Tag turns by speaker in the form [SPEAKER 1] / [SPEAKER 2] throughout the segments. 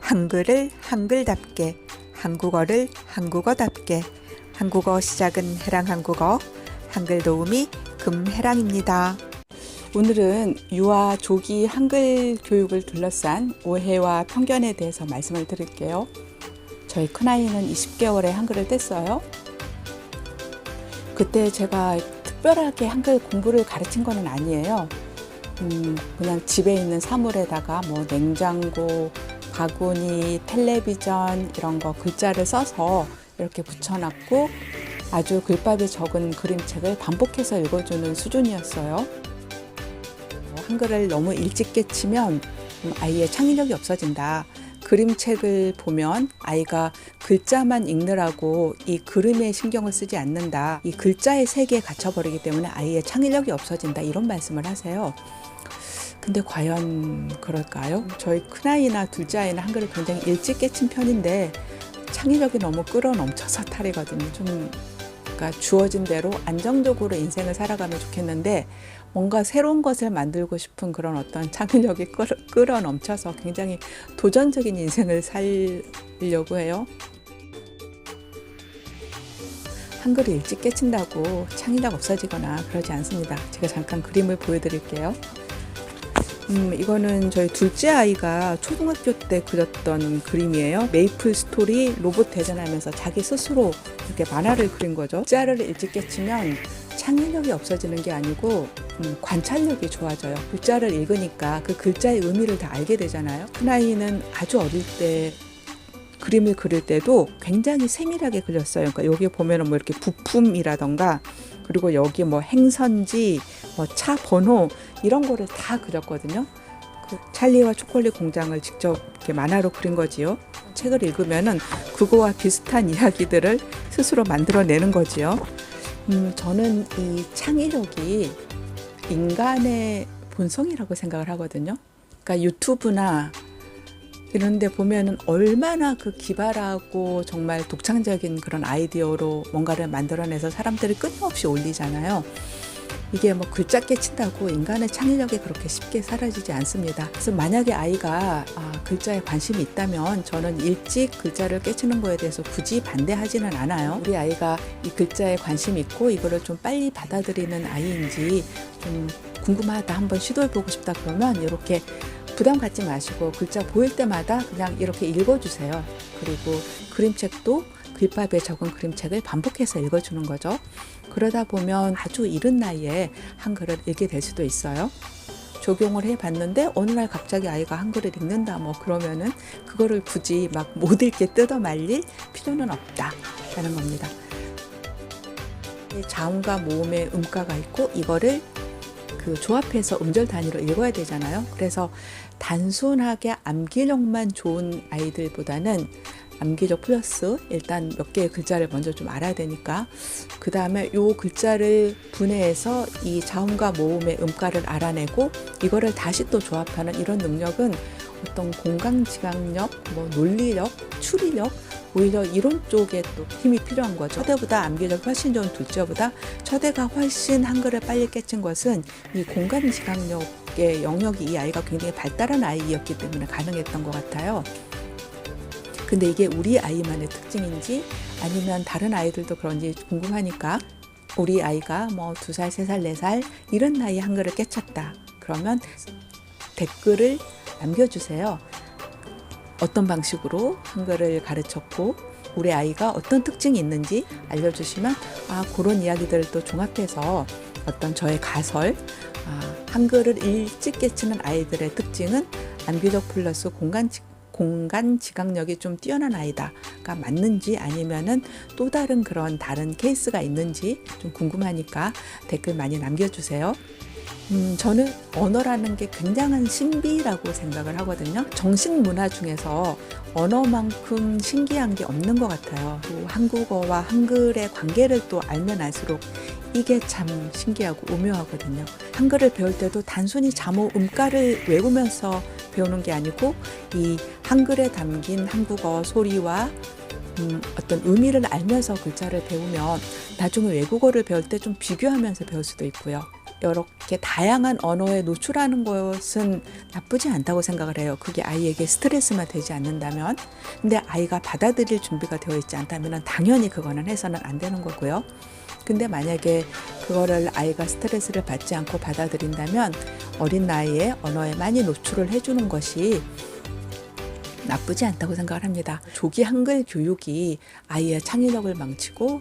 [SPEAKER 1] 한글을 한글답게, 한국어를 한국어답게, 한국어 시작은 해랑 한국어, 한글 도우미 금해랑입니다.
[SPEAKER 2] 오늘은 유아 조기 한글 교육을 둘러싼 오해와 편견에 대해서 말씀을 드릴게요. 저희 큰아이는 20개월에 한글을 뗐어요. 그때 제가 특별하게 한글 공부를 가르친 거는 아니에요. 음, 그냥 집에 있는 사물에다가 뭐 냉장고, 바구니, 텔레비전 이런 거 글자를 써서 이렇게 붙여놨고 아주 글밥이 적은 그림책을 반복해서 읽어주는 수준이었어요. 한글을 너무 일찍 깨치면 음, 아이의 창의력이 없어진다. 그림책을 보면 아이가 글자만 읽느라고 이 그림에 신경을 쓰지 않는다. 이 글자의 세계에 갇혀버리기 때문에 아이의 창의력이 없어진다. 이런 말씀을 하세요. 근데 과연 그럴까요? 저희 큰아이나 둘째 아이는 한글을 굉장히 일찍 깨친 편인데 창의력이 너무 끌어넘쳐서 탈이거든요. 좀 그러니까 주어진 대로 안정적으로 인생을 살아가면 좋겠는데 뭔가 새로운 것을 만들고 싶은 그런 어떤 창의력이 끌어, 끌어 넘쳐서 굉장히 도전적인 인생을 살려고 해요. 한글을 일찍 깨친다고 창의력 없어지거나 그러지 않습니다. 제가 잠깐 그림을 보여드릴게요. 음, 이거는 저희 둘째 아이가 초등학교 때 그렸던 그림이에요. 메이플 스토리 로봇 대전하면서 자기 스스로 이렇게 만화를 그린 거죠. 글자를 일찍 깨치면 창의력이 없어지는 게 아니고 음, 관찰력이 좋아져요. 글자를 읽으니까 그 글자의 의미를 다 알게 되잖아요. 큰아이는 아주 어릴 때 그림을 그릴 때도 굉장히 세밀하게 그렸어요. 그러니까 여기 보면은 뭐 이렇게 부품이라던가 그리고 여기 뭐 행선지, 뭐 차 번호 이런 거를 다 그렸거든요. 그 찰리와 초콜릿 공장을 직접 이렇게 만화로 그린 거지요. 책을 읽으면은 그거와 비슷한 이야기들을 스스로 만들어내는 거지요. 음, 저는 이 창의력이 인간의 본성이라고 생각을 하거든요. 그러니까 유튜브나 이런 데 보면은 얼마나 그 기발하고 정말 독창적인 그런 아이디어로 뭔가를 만들어내서 사람들이 끊임없이 올리잖아요. 이게 뭐 글자 깨친다고 인간의 창의력이 그렇게 쉽게 사라지지 않습니다. 그래서 만약에 아이가 아, 글자에 관심이 있다면 저는 일찍 글자를 깨치는 거에 대해서 굳이 반대하지는 않아요. 우리 아이가 이 글자에 관심 있고 이거를 좀 빨리 받아들이는 아이인지 좀 궁금하다 한번 시도해 보고 싶다 그러면 이렇게 부담 갖지 마시고 글자 보일 때마다 그냥 이렇게 읽어주세요. 그리고 그림책도 글밥에 적은 그림책을 반복해서 읽어주는 거죠. 그러다 보면 아주 이른 나이에 한글을 읽게 될 수도 있어요. 적용을 해봤는데 어느 날 갑자기 아이가 한글을 읽는다 뭐 그러면은 그거를 굳이 막 못 읽게 뜯어 말릴 필요는 없다라는 겁니다. 자음과 모음의 음가가 있고 이거를 그 조합해서 음절 단위로 읽어야 되잖아요. 그래서 단순하게 암기력만 좋은 아이들보다는 암기력 플러스 일단 몇 개의 글자를 먼저 좀 알아야 되니까 그 다음에 요 글자를 분해해서 이 자음과 모음의 음가를 알아내고 이거를 다시 또 조합하는 이런 능력은 어떤 공강지각력, 뭐 논리력, 추리력 오히려 이론 쪽에 또 힘이 필요한 거죠. 첫애보다 암기력 훨씬 좋은 둘째보다 첫애가 훨씬 한글을 빨리 깨친 것은 이 공간 지각력의 영역이 이 아이가 굉장히 발달한 아이였기 때문에 가능했던 것 같아요. 근데 이게 우리 아이만의 특징인지 아니면 다른 아이들도 그런지 궁금하니까 우리 아이가 뭐 두 살, 세 살, 네 살 이런 나이에 한글을 깨쳤다. 그러면 댓글을 남겨주세요. 어떤 방식으로 한글을 가르쳤고 우리 아이가 어떤 특징이 있는지 알려주시면 아 그런 이야기들을 또 종합해서 어떤 저의 가설 아, 한글을 일찍 깨치는 아이들의 특징은 암기력 플러스 공간 공간 지각력이 좀 뛰어난 아이다가 맞는지 아니면은 또 다른 그런 다른 케이스가 있는지 좀 궁금하니까 댓글 많이 남겨주세요. 음, 저는 언어라는 게 굉장한 신비라고 생각을 하거든요. 정식 문화 중에서 언어만큼 신기한 게 없는 것 같아요. 또 한국어와 한글의 관계를 또 알면 알수록 이게 참 신기하고 오묘하거든요. 한글을 배울 때도 단순히 자모 음가를 외우면서 배우는 게 아니고 이 한글에 담긴 한국어 소리와 음, 어떤 의미를 알면서 글자를 배우면 나중에 외국어를 배울 때 좀 비교하면서 배울 수도 있고요. 이렇게 다양한 언어에 노출하는 것은 나쁘지 않다고 생각을 해요. 그게 아이에게 스트레스만 되지 않는다면. 근데 아이가 받아들일 준비가 되어 있지 않다면 당연히 그거는 해서는 안 되는 거고요. 근데 만약에 그거를 아이가 스트레스를 받지 않고 받아들인다면 어린 나이에 언어에 많이 노출을 해주는 것이 나쁘지 않다고 생각을 합니다. 조기 한글 교육이 아이의 창의력을 망치고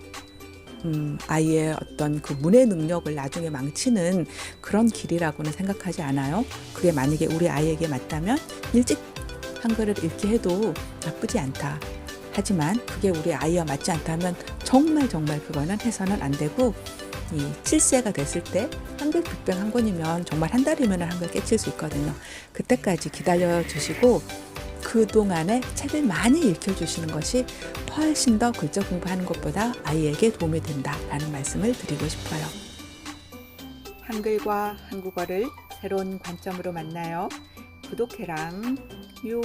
[SPEAKER 2] 음, 아이의 어떤 그 문해 능력을 나중에 망치는 그런 길이라고는 생각하지 않아요. 그게 만약에 우리 아이에게 맞다면 일찍 한글을 읽게 해도 나쁘지 않다. 하지만 그게 우리 아이와 맞지 않다면 정말 정말 그거는 해서는 안 되고 이 7세가 됐을 때 한글 빅뱅 한 권이면 정말 한 달이면 한글 깨칠 수 있거든요. 그때까지 기다려 주시고 그동안에 책을 많이 읽혀주시는 것이 훨씬 더 글자 공부하는 것보다 아이에게 도움이 된다라는 말씀을 드리고 싶어요.
[SPEAKER 1] 한글과 한국어를 새로운 관점으로 만나요. 구독해랑 요.